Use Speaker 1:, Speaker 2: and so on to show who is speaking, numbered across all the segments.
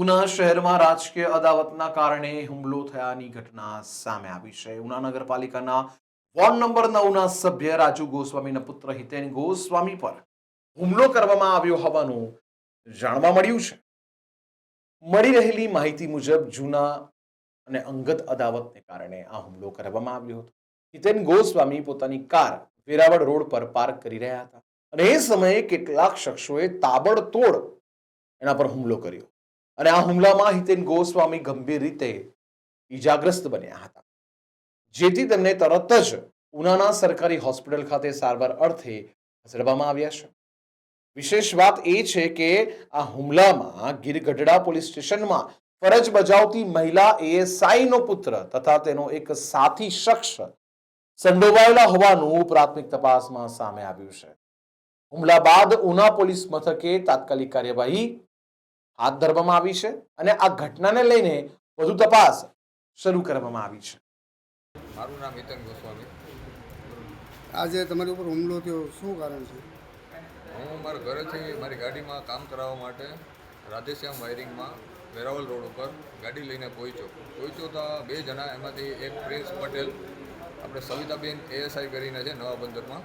Speaker 1: ઉના શહેરમાં રાજકીય અદાવતના કારણે હુમલો થયાની ઘટના સામે આવી છે. ઉના નગરપાલિકાના વોર્ડ નંબર નવના સભ્ય રાજુ ગોસ્વામીના પુત્ર હિતેન ગોસ્વામી પર હુમલો કરવામાં આવ્યો હોવાનું જાણવા મળ્યું છે. મળી રહેલી માહિતી મુજબ જૂના અને અંગત અદાવતને કારણે આ હુમલો કરવામાં આવ્યો હતો. હિતેન ગોસ્વામી પોતાની કાર વેરાવળ રોડ પર પાર્ક કરી રહ્યા હતા અને એ સમયે કેટલાક શખ્સોએ તાબડતોડ એના પર હુમલો કર્યો. અને આ હુમલામાં હિતેન ગોસ્વામી ગંભીર રીતે ઈજાગ્રસ્ત બન્યા હતા. જેથી તેમને તરત જ ઉનાના સરકારી હોસ્પિટલ ખાતે સારવાર અર્થે ખસેડવામાં આવ્યા છે. વિશેષ વાત એ છે કે આ હુમલામાં ગીરગઢડા પોલીસ સ્ટેશનમાં ફરજ બજાવતી મહિલા એએસઆઈનો પુત્ર તથા તેનો એક સાથી શખ્સ સંડોવાયેલા હોવાનું પ્રાથમિક તપાસમાં સામે આવ્યું છે. હુમલા બાદ ઉના પોલીસ મથકે તાત્કાલિક કાર્યવાહી હાથ ધરવામાં આવી છે અને આ ઘટનાને લઈને વધુ તપાસ શરૂ કરવામાં આવી છે.
Speaker 2: મારું નામ હિતન ગોસ્વામી.
Speaker 3: આજે તમારી ઉપર હુમલો થયો શું કારણ છે?
Speaker 2: હું મારા ઘરેથી મારી ગાડીમાં કામ કરાવવા માટે રાધેશ્યામ વાયરિંગમાં વેરાવલ રોડ ઉપર ગાડી લઈને પહોંચ્યો. પહોંચ્યો તો બે જણા એમાંથી એક પ્રિન્સ પટેલ આપણે સવિતાબેન એએસઆઈ કરીને છે નવા બંદરમાં.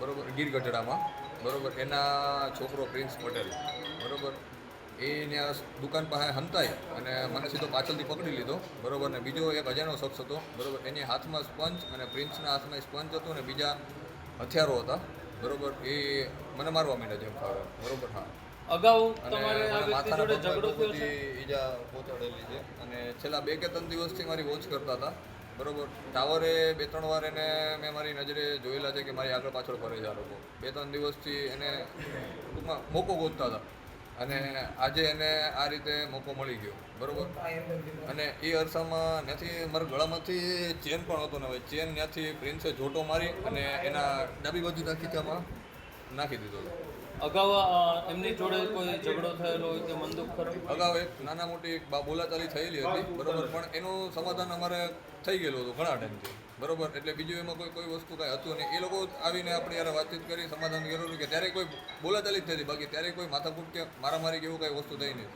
Speaker 2: બરોબર ગીર ગઢડામાં. બરોબર એના છોકરો પ્રિન્સ પટેલ. બરોબર એ ત્યાં દુકાન પાસે હંતાઈ અને મને સીધો પાછળથી પકડી લીધો. બરોબર ને બીજો એક અજાણો શખ્સ હતો. બરોબર એની હાથમાં સ્પંચ અને પ્રિન્સના હાથમાં સ્પંચ હતો ને બીજા હથિયારો હતા. બરોબર એ મને મારવા માંડ્યા જેમ ફાવે. બરોબર હા.
Speaker 4: અગાઉ
Speaker 2: માથાના
Speaker 4: છે?
Speaker 2: ઈજા પહોંચાડેલી છે. અને છેલ્લા બે કે ત્રણ દિવસથી મારી વોચ કરતા હતા. બરોબર. ટાવરે બે ત્રણ વાર એને મેં મારી નજરે જોયેલા છે કે મારી આગળ પાછળ ફરે છે આ લોકો. બે ત્રણ દિવસથી એને ટૂંકમાં મોકો ગોતતા હતા. અને આજે એને આ રીતે મોકો મળી ગયો. બરોબર? અને એ અરસામાં ત્યાંથી મારા ગળામાંથી ચેન પણ હતો ને હવે ચેન ત્યાંથી પ્રિન્સે જોટો મારી અને એના ડાબી બાજુના ખીચામાં નાખી દીધો હતો.
Speaker 4: અગાઉ એમની જોડે કોઈ ઝઘડો થયેલો હોય કે મંદુક ખરો
Speaker 2: અગાઉ એક નાના મોટી એક બોલાચાલી થયેલી હતી બરોબર પણ એનું સમાધાન અમારે થઈ ગયેલું હતું ઘણા ટાઈમથી બરોબર એટલે બીજું એમાં કોઈ કોઈ વસ્તુ કાંઈ હતું નહીં. એ લોકો આવીને આપણે યારે વાતચીત કરી સમાધાન કર્યું કે ત્યારે કોઈ બોલાચાલી જ થઈ બાકી ત્યારે કોઈ માથાકૂટ કે મારામારી કે એવું કાંઈ વસ્તુ થઈ નહીં.